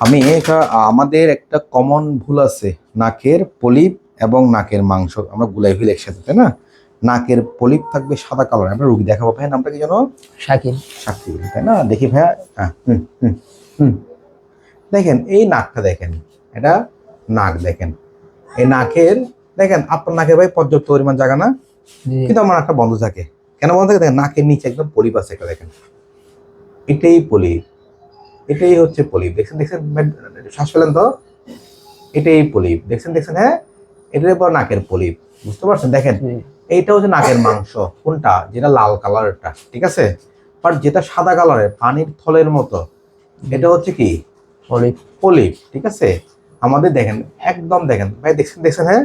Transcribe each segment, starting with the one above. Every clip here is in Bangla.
আমি এটা আমাদের একটা কমন ভুল আছে। নাকের পলিপ এবং নাকের মাংস। আমরা গুলাই ফেলি একসাথে তাই না? নাকের পলিপ থাকবে সাদা কালার আমরা রুগী দেখাবো ভাই নামটা কি জানো শাকিল। সাক্ষী তাই না? দেখি ভাইয়া। হ্যাঁ হুম হুম হুম। দেখেন এই নাকটা দেখেন। এটা নাক দেখেন। এই নাকের দেখেন আপনার নাকের ভাই পর্যাপ্ত পরিমাণ জায়গা না? কিন্তু আমার নাকটা বন্ধ থাকে। কেন বন্ধ থাকে? দেখেন নাকের নিচে একদম পলিপ আছে একটা দেখেন। এটাই পলিপ। এটাই হচ্ছে পলিপ। দেখছেন দেখছেন শ্বাস ফেলেন তো? এটাই পলিপ। দেখছেন দেখছেন হ্যাঁ? এটাই পর নাকের পলিপ। বুঝতে পারছেন? দেখেন এইটা হচ্ছে নাকের মাংস। কোনটা? যেটা লাল কালারেরটা ঠিক আছে? বাট যেটা সাদা কালারের পানির থলের মতো। এটা হচ্ছে কি? পলিপ। পলিপ ঠিক আছে? আমাদের দেখেন একদম দেখেন ভাই দেখছেন দেখছেন হ্যাঁ?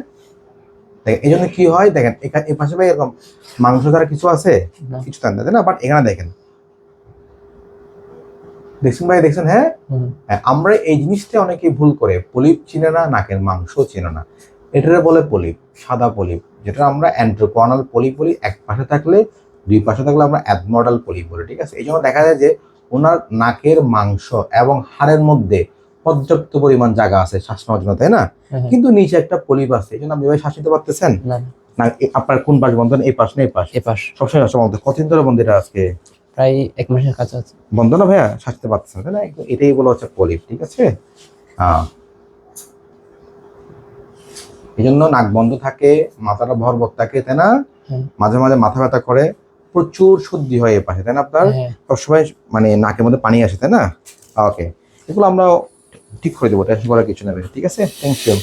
দেখেন এই জন্য কি হয়? দেখেন এখানে এই পাশে ভাই এরকম মাংস দ্বারা কিছু আছে? কিছু তাই না বাট এখানে দেখেন দেখছেন ভাই দেখছেন হ্যাঁ? হ্যাঁ, আমরা এই জিনিসটা অনেকেই ভুল করে। পলিপ চিনে না নাকের মাংস চিনে না। এটারে বলে পলিপ সাদা পলিপ যেটা আমরা অ্যান্ট্রোকোনাল পলিপ বলি। এক পাশে থাকলে দুই পাশে থাকলে আমরা অ্যাবনর্মাল পলিপ বলি ঠিক আছে? এই জন্য দেখা যায় যে ওনার নাকের মাংস এবং হাড়ের মধ্যে পর্যাপ্ত পরিমাণ জায়গা আছে শ্বাস নেওয়ার জন্য তাই না? হ্যাঁ, কিন্তু নিচে একটা পলিপ আছে। এই জন্য আপনি শ্বাস নিতে পারতেছেন? না। আপনার কোন পাশ বন্ধ না এই পাশ না এই পাশ? এ পাশ। সবসময় শ্বাস বন্ধ কতদিন ধরে বন্ধ এটা আজকে? প্রায় এক মাসের কাছে আছে বন্ধ না ভাইয়া সাজতে পারতেছেন তাই না? এটাই বলা হচ্ছে পলিপ ঠিক আছে? হ্যাঁ। এই জন্য নাক বন্ধ থাকে মাথাটা ভরবর থাকে তাই না? হ্যাঁ। মাঝে মাঝে মাথা ব্যথা করে প্রচুর সর্দি হয় এ পাশে তাই না আপনার? হ্যাঁ। সবসময় মানে নাকের মধ্যে পানি আসে তাই না? ওকে এগুলো আমরা ঠিক করে দেবো টেনশন করার কিছু নেবে ঠিক আছে? Thank you